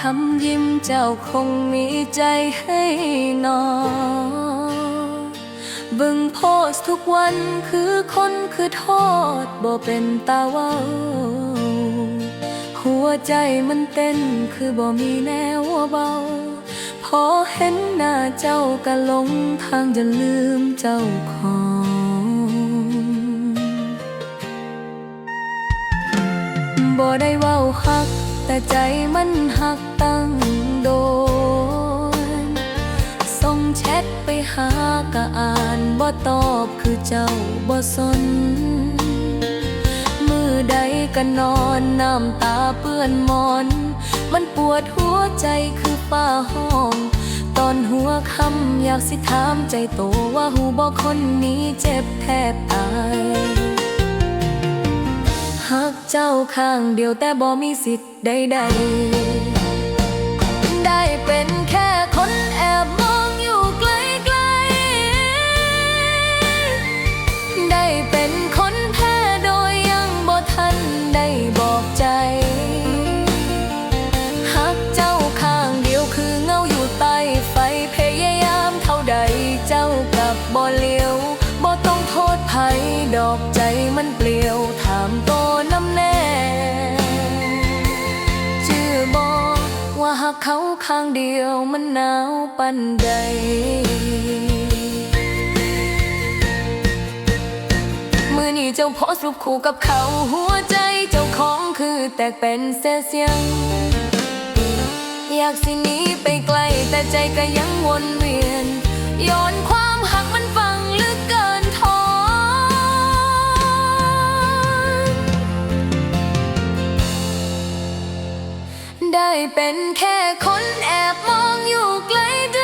คำยิ้มเจ้าคงมีใจให้นอนบิ่งโพสทุกวันคือคนคือโทษบ่เป็นตาเว้า หัวใจมันเต้นคือบ่มีแนวเบา พอเห็นหน้าเจ้าก็หลงทางจะลืมเจ้าของบ่ได้เว้าฮัก แต่ใจมันหักตั้งโดน ส่งแชทไปหากะอ่านบ่ตอบคือเจ้าบ่สน มือใดก็นอนน้ำตาเปื้อนมอน มันปวดหัวใจคือฝ้าห้อง ตอนหัวคำอยากสิถามใจโตว่าหูบอกคนนี้เจ็บแทบตาย เจ้าข้างเดียวแต่บ่มีสิทธิ์ใดๆ ได้เป็นแค่คนแอบมองอยู่ไกลๆ ได้เป็น เขาข้างเดียวมันหนาวปันใดมือนี้เจ้าโพสรูปคู่กับเขาหัวใจเจ้าของคือแตกเป็นเศษเสียง อยากสิหนีไปไกลแต่ใจก็ยังวนเวียนโยนความ เป็นแค่คนแอบมองอยู่ไกลไ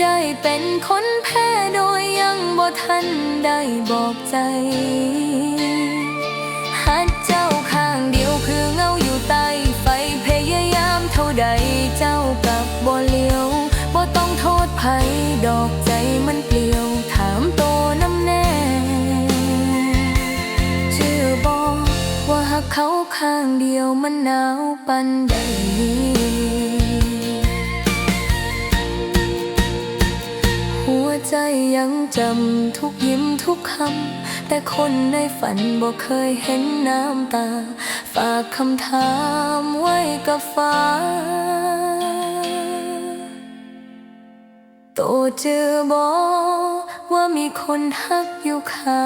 ได้เป็นคนแพ้โดยยังบ่ทันได้บอกใจ หักเขาข้างเดียวมันหนาวปันใดหัวใจยังจำทุกยิ้มทุกคำ แต่คนในฝันบ่เคยเห็นน้ำตา ฝากคำถามไว้กับฟ้า โตเจอบอกว่ามีคนฮักอยู่ข้าง